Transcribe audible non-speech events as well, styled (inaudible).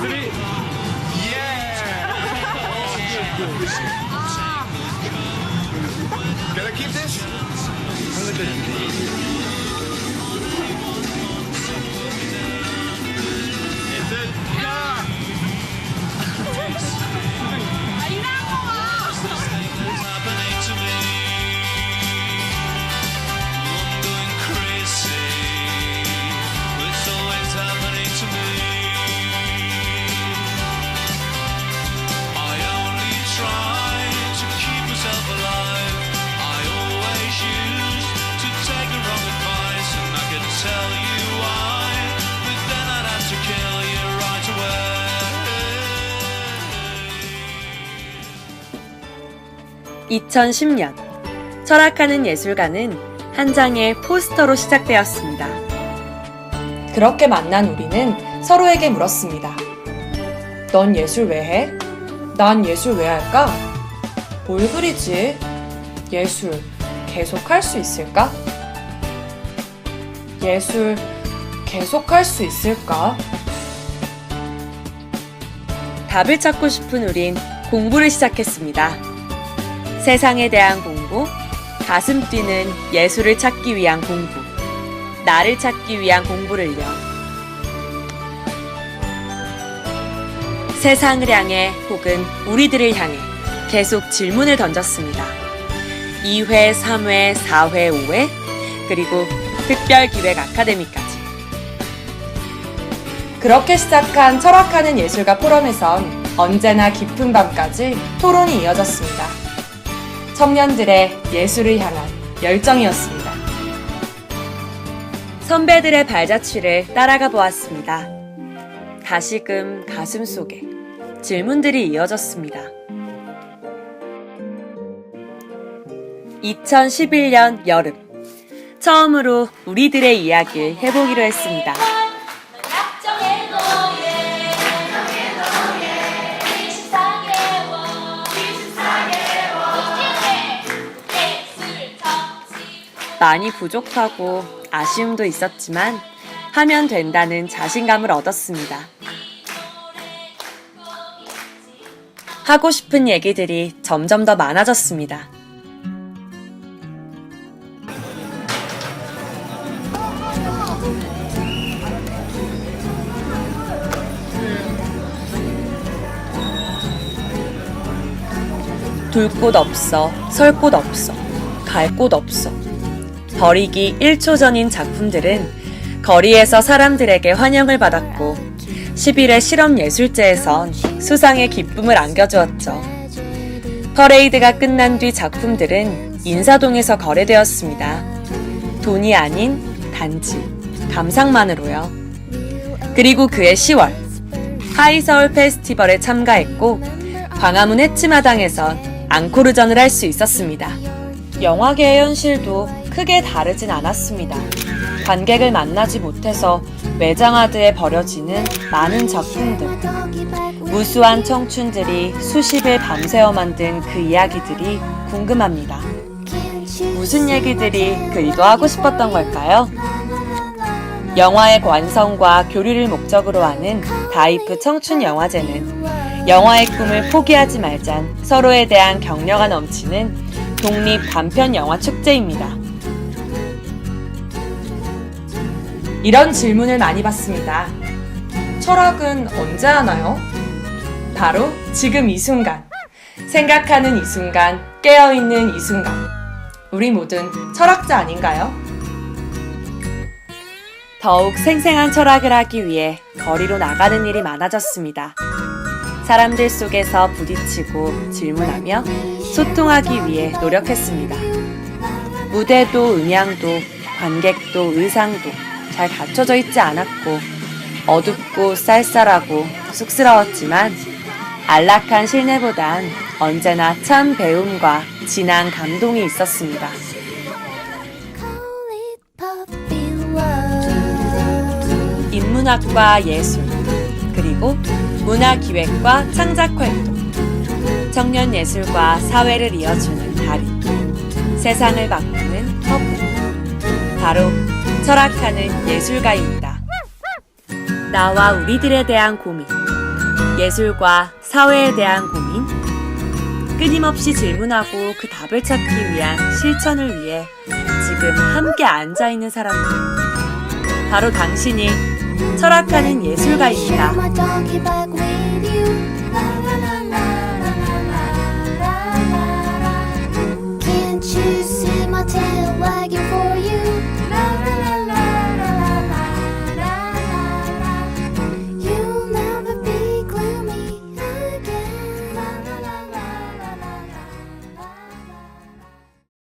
Did? Yeah! (laughs) Can I keep this? 2010년 철학하는 예술가는 한 장의 포스터로 시작되었습니다. 그렇게 만난 우리는 서로에게 물었습니다. 넌 예술 왜 해? 난 예술 왜 할까? 뭘 그리지? 예술 계속 할 수 있을까? 예술 계속 할 수 있을까? 답을 찾고 싶은 우린 공부를 시작했습니다. 세상에 대한 공부, 가슴 뛰는 예술을 찾기 위한 공부, 나를 찾기 위한 공부를요. 세상을 향해 혹은 우리들을 향해 계속 질문을 던졌습니다. 2회, 3회, 4회, 5회, 그리고 특별기획 아카데미까지. 그렇게 시작한 철학하는 예술가 포럼에선 언제나 깊은 밤까지 토론이 이어졌습니다. 청년들의 예술을 향한 열정이었습니다. 선배들의 발자취를 따라가 보았습니다. 다시금 가슴 속에 질문들이 이어졌습니다. 2011년 여름, 처음으로 우리들의 이야기를 해보기로 했습니다. 많이 부족하고 아쉬움도 있었지만 하면 된다는 자신감을 얻었습니다. 하고 싶은 얘기들이 점점 더 많아졌습니다. 둘 곳 없어, 설 곳 없어, 갈 곳 없어. 버리기 1초 전인 작품들은 거리에서 사람들에게 환영을 받았고 10일의 실험예술제에선 수상의 기쁨을 안겨주었죠. 퍼레이드가 끝난 뒤 작품들은 인사동에서 거래되었습니다. 돈이 아닌 단지 감상만으로요. 그리고 그해 10월 하이서울 페스티벌에 참가했고 광화문 해치마당에선 앙코르전을 할 수 있었습니다. 영화계의 현실도 크게 다르진 않았습니다. 관객을 만나지 못해서 외장하드에 버려지는 많은 작품들. 무수한 청춘들이 수십일 밤새워 만든 그 이야기들이 궁금합니다. 무슨 얘기들이 그리도 하고 싶었던 걸까요? 영화의 완성과 교류를 목적으로 하는 다이프 청춘 영화제는 영화의 꿈을 포기하지 말잔 서로에 대한 격려가 넘치는 독립 단편 영화 축제입니다. 이런 질문을 많이 받습니다. 철학은 언제 하나요? 바로 지금 이 순간. 생각하는 이 순간, 깨어있는 이 순간. 우리 모든 철학자 아닌가요? 더욱 생생한 철학을 하기 위해 거리로 나가는 일이 많아졌습니다. 사람들 속에서 부딪히고 질문하며 소통하기 위해 노력했습니다. 무대도 음향도 관객도 의상도 잘 갖춰져 있지 않았고 어둡고 쌀쌀하고 쑥스러웠지만 안락한 실내보단 언제나 참 배움과 진한 감동이 있었습니다. 인문학과 예술, 그리고 문화기획과 창작활동, 청년 예술과 사회를 이어주는 다리, 세상을 바꾸는 허브, 바로 철학하는 예술가입니다. 나와 우리들에 대한 고민, 예술과 사회에 대한 고민, 끊임없이 질문하고 그 답을 찾기 위한 실천을 위해 지금 함께 앉아 있는 사람들. 바로 당신이 철학하는 예술가입니다.